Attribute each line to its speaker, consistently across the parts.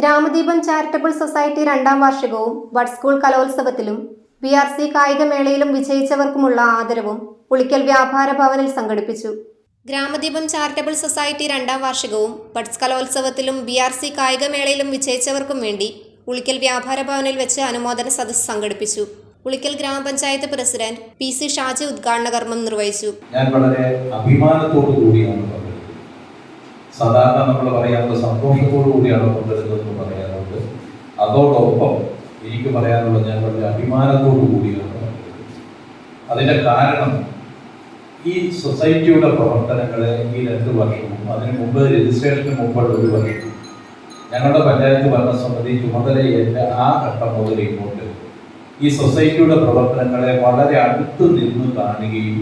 Speaker 1: Gramadeepam charitable society രണ്ടാം വാർഷികവും വഡ് സ്കൂൾ കലോത്സവത്തിലും ബി ആർ സി കായികമേളയിലും വിജയിച്ചവർക്കുമുള്ള ആദരവും പുളിക്കൽ വ്യാപാര ഭവനിൽ സംഘടിപ്പിച്ചു. ഗ്രാമദീപം ചാരിറ്റബിൾ സൊസൈറ്റി രണ്ടാം വാർഷികവും ബഡ്സ് കലോത്സവത്തിലും ബി ആർ സി കായികമേളയിലും വിജയിച്ചവർക്കും വേണ്ടി ഉളിക്കൽ വ്യാപാര ഭവനിൽ വെച്ച് അനുമോദന സദസ്സ് സംഘടിപ്പിച്ചു. ഉളിക്കൽ ഗ്രാമപഞ്ചായത്ത് പ്രസിഡന്റ് പി സി ഷാജി ഉദ്ഘാടന കർമ്മം നിർവഹിച്ചു.
Speaker 2: ഞാൻ വളരെ അഭിമാനത്തോടു കൂടിയാണ് സാധാരണ നമ്മൾ പറയാറുണ്ട് സന്തോഷത്തോടു കൂടിയാണ് കൊണ്ടുവരുന്നതെന്ന് പറയാറുണ്ട്. അതോടൊപ്പം എനിക്ക് പറയാനുള്ള ഞങ്ങളുടെ അഭിമാനത്തോടു കൂടിയാണ് അതിന്റെ കാരണം ഈ സൊസൈറ്റിയുടെ പ്രവർത്തനങ്ങളെ ഈ രണ്ട് വർഷവും അതിന് മുമ്പ് രജിസ്ട്രേഷന് മുമ്പുള്ള ഒരു വർഷവും ഞങ്ങളുടെ പഞ്ചായത്ത് ഭരണസമിതി ചുമതലയേറ്റ ആ ഘട്ടം മുതൽ ഇങ്ങോട്ട് ഈ സൊസൈറ്റിയുടെ പ്രവർത്തനങ്ങളെ വളരെ അടുത്ത് നിന്ന് കാണുകയും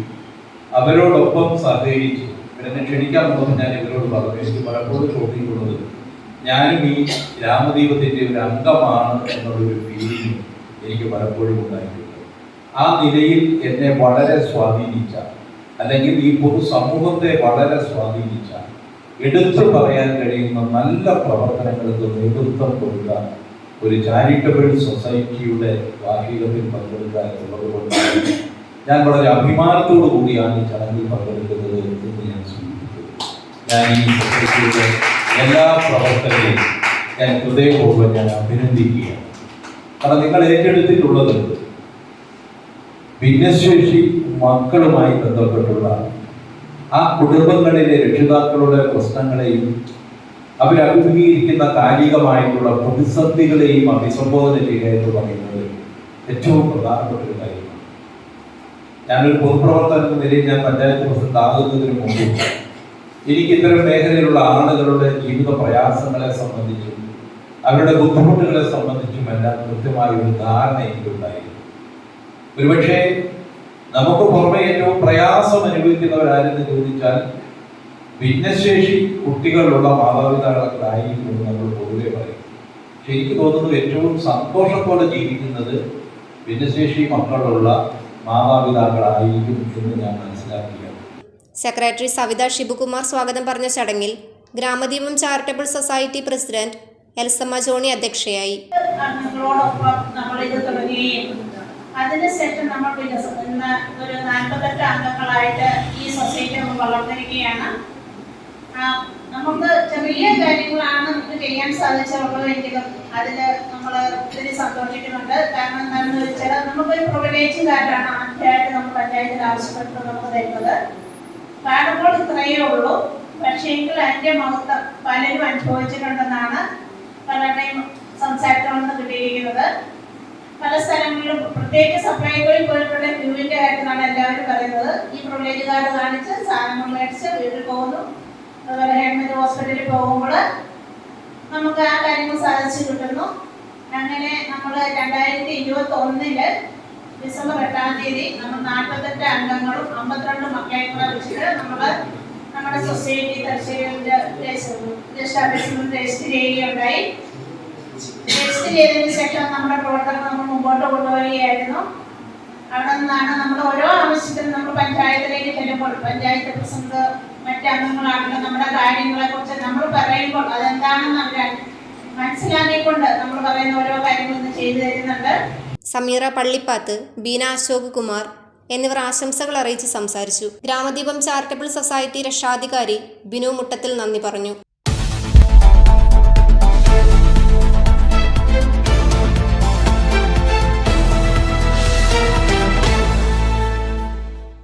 Speaker 2: അവരോടൊപ്പം സഹകരിച്ച്. ഇവരെന്നെ ക്ഷണിക്കാൻ പോകുമ്പോൾ ഞാൻ ഇവരോട് പറഞ്ഞു. എനിക്ക് പലപ്പോഴും തോന്നിയിട്ടുള്ളത് ഞാനും ഈ രാമദീപത്തിന്റെ ഒരു അംഗമാണ് എന്നുള്ളൊരു ഫീലിംഗ് എനിക്ക് പലപ്പോഴും ഉണ്ടായിട്ടുണ്ട്. ആ നിലയിൽ എന്നെ വളരെ സ്വാധീനിച്ച അല്ലെങ്കിൽ ഈ പൊതുസമൂഹത്തെ വളരെ സ്വാധീനിച്ച എടുത്തു പറയാൻ കഴിയുന്ന നല്ല പ്രവർത്തനങ്ങൾക്ക് നേതൃത്വം കൊടുത്ത ഒരു ചാരിറ്റബിൾ സൊസൈറ്റിയുടെ വാർഷികത്തിൽ പങ്കെടുക്കുക എന്നുള്ളത് കൊണ്ട് ഞാൻ വളരെ അഭിമാനത്തോടു കൂടിയാണ് ഈ ചടങ്ങിൽ പങ്കെടുക്കുന്നത് എന്ന് ഞാൻ ഈ സൊസൈറ്റിയുടെ എല്ലാ പ്രവർത്തകരെയും ഞാൻ ഹൃദയപൂർവം ഞാൻ അഭിനന്ദിക്കുകയാണ്. കാരണം നിങ്ങൾ ഏറ്റെടുത്തിട്ടുള്ളത് ഭിന്നശേഷി മക്കളുമായി ബന്ധപ്പെട്ടുള്ള ആ കുടുംബങ്ങളിലെ രക്ഷിതാക്കളുടെ പ്രശ്നങ്ങളെയും അവരഭിമുഖീകരിക്കുന്ന കാലികമായിട്ടുള്ള പ്രതിസന്ധികളെയും അഭിസംബോധന ചെയ്യുക എന്ന് പറയുന്നത് ഏറ്റവും പ്രധാനപ്പെട്ട ഒരു കാര്യമാണ്. ഞാനൊരു പൊതുപ്രവർത്തകൻ നിലയിൽ ഞാൻ പഞ്ചായത്ത് പ്രസിഡന്റ് ആകുന്നതിന് മുമ്പ് എനിക്ക് ഇത്തരം മേഖലയിലുള്ള ആളുകളുടെ ജീവിത പ്രയാസങ്ങളെ സംബന്ധിച്ചും അവരുടെ ബുദ്ധിമുട്ടുകളെ സംബന്ധിച്ചും എല്ലാം കൃത്യമായ ഒരു ധാരണ എനിക്കുണ്ടായിരുന്നു. ഒരുപക്ഷെ നമുക്ക് പുറമെ ഏറ്റവും പ്രയാസം അനുഭവിക്കുന്നവരാരെന്ന് ചോദിച്ചാൽ ഭിന്നശേഷി കുട്ടികളുള്ള മാതാപിതാക്കളായിരിക്കും നമ്മൾ പൊതുവെ പറയും. പക്ഷെ എനിക്ക് തോന്നുന്നു ഏറ്റവും സന്തോഷത്തോടെ ജീവിക്കുന്നത് ഭിന്നശേഷി മക്കളുള്ള മാതാപിതാക്കളായിരിക്കും എന്ന് ഞാൻ മനസ്സിലാക്കിയാണ്
Speaker 1: സെക്രട്ടറി സവിത ഷിബുകുമാർ സ്വാഗതം പറഞ്ഞ ചടങ്ങിൽ Gramadeepam charitable society president Elsamma Johny അധ്യക്ഷയായി.
Speaker 3: അതിനുശേഷം നമ്മൾ വികസ ഇന്ന് ഒരു നാൽപ്പത്തെട്ട് അംഗങ്ങളായിട്ട് ഈ സൊസൈറ്റി നമ്മൾ വളർന്നിരിക്കുകയാണ്. നമുക്ക് ചെറിയ കാര്യങ്ങളാണ് നമുക്ക് ചെയ്യാൻ സാധിച്ചുള്ളതെങ്കിലും അതിൽ നമ്മൾ ഒത്തിരി സന്തോഷിക്കുന്നുണ്ട്. കാരണം എന്താണെന്ന് വെച്ചാൽ നമുക്കൊരു പ്രിവിലേജുകാരാണ് ആദ്യമായിട്ട് നമ്മൾ പഞ്ചായത്തിൽ ആവശ്യപ്പെട്ട് നമുക്ക് തരുന്നത്. കാണുമ്പോൾ ഇത്രയേ ഉള്ളൂ. പക്ഷേ എങ്കിൽ അതിന്റെ മഹത്വം പലരും അനുഭവിച്ചിട്ടുണ്ടെന്നാണ് പലരുടെയും സംസാരത്തിൽ നിന്ന് കിട്ടിയിരിക്കുന്നത്. പല സ്ഥലങ്ങളിലും പ്രത്യേകിച്ച് സപ്ലൈകോയിൽ പോയിട്ടുള്ള ക്യൂവിന്റെ കാര്യത്തിലാണ് എല്ലാവരും പറയുന്നത്. ഈ പ്രിവിലേജ് കാർഡ് കാണിച്ച് സാധനങ്ങൾ മേടിച്ച് വീട്ടിൽ പോകുന്നു. അതുപോലെ ഗവൺമെന്റ് ഹോസ്പിറ്റലിൽ പോകുമ്പോൾ നമുക്ക് ആ കാര്യങ്ങൾ സാധിച്ചു കിട്ടുന്നു. അങ്ങനെ നമ്മൾ രണ്ടായിരത്തി ഇരുപത്തി ഒന്നിൽ ഡിസംബർ എട്ടാം തീയതി നമ്മൾ അമ്പത്തിരണ്ട് മക്കളെ വെച്ചിട്ട് നമ്മൾ നമ്മുടെ സൊസൈറ്റി തലശ്ശേരിന്റെ രജിസ്റ്റർ ചെയ്യുകയുണ്ടായി രജിസ്റ്റർ ചെയ്തതിന് ശേഷം നമ്മുടെ പ്രവർത്തനം നമ്മൾ മുമ്പോട്ട് കൊണ്ടുപോവുകയായിരുന്നു അവിടെ നിന്നാണ് നമ്മൾ ഓരോ ആവശ്യത്തിനും നമ്മൾ പഞ്ചായത്തിലേക്ക് ചെല്ലുമ്പോൾ പഞ്ചായത്ത് പ്രസിഡന്റ് മറ്റംഗങ്ങളാണെങ്കിലും നമ്മുടെ കാര്യങ്ങളെ കുറിച്ച് നമ്മൾ പറയുമ്പോൾ അതെന്താണെന്ന് അവർ മനസ്സിലാക്കിക്കൊണ്ട് നമ്മൾ പറയുന്ന ഓരോ കാര്യങ്ങളും ചെയ്തു തരുന്നുണ്ട്.
Speaker 1: സമീറ പള്ളിപ്പാത്ത് ബീന അശോക് കുമാർ എന്നിവർ ആശംസകൾ അറിയിച്ച് സംസാരിച്ചു. ഗ്രാമദീപം ചാരിറ്റബിൾ സൊസൈറ്റി രക്ഷാധികാരി ബിനു മുട്ടത്തിൽ നന്ദി പറഞ്ഞു.